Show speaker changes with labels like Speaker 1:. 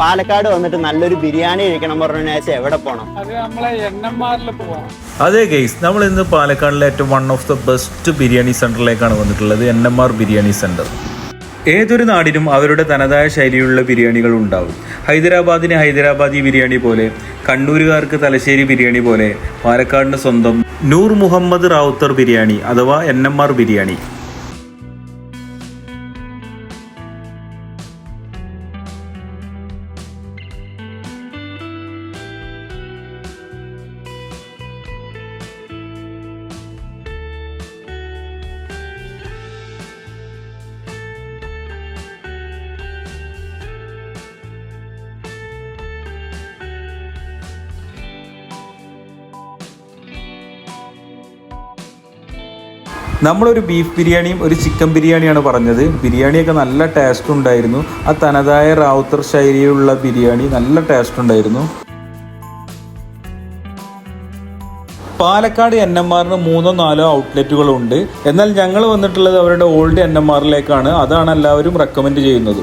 Speaker 1: പാലക്കാട് വന്നിട്ട് നല്ലൊരു ബിരിയാണി കഴിക്കണം പറഞ്ഞു ശേഷം എവിടെ പോകണം
Speaker 2: അതെ ഗെയ്സ് നമ്മൾ ഇന്ന് പാലക്കാടിലെ ഏറ്റവും one of the best biryani സെന്ററിലേക്കാണ് വന്നിട്ടുള്ളത് N M R biryani centre. ഏതൊരു നാടിനും അവരുടെ തനതായ ശൈലിയുള്ള ബിരിയാണികൾ ഉണ്ടാവും. ഹൈദരാബാദിന് ഹൈദരാബാദി ബിരിയാണി പോലെ കണ്ണൂരുകാർക്ക് തലശ്ശേരി ബിരിയാണി പോലെ പാലക്കാടിന് സ്വന്തം നൂർ മുഹമ്മദ് റാവുത്തർ ബിരിയാണി അഥവാ എൻ എം ആർ ബിരിയാണി. നമ്മളൊരു ബീഫ് ബിരിയാണിയും ഒരു ചിക്കൻ ബിരിയാണിയാണ് പറഞ്ഞത്. ബിരിയാണിയൊക്കെ നല്ല ടേസ്റ്റ് ഉണ്ടായിരുന്നു. ആ തനതായ റാവുത്തർ ശൈലിയിലുള്ള ബിരിയാണി നല്ല ടേസ്റ്റ് ഉണ്ടായിരുന്നു. പാലക്കാട് എൻ എം ആറിന് മൂന്നോ നാലോ ഔട്ട്ലെറ്റുകളുണ്ട് എന്നാൽ ഞങ്ങൾ വന്നിട്ടുള്ളത് അവരുടെ ഓൾഡ് എൻ എം ആറിലേക്കാണ്. അതാണ് എല്ലാവരും റെക്കമെൻഡ് ചെയ്യുന്നത്.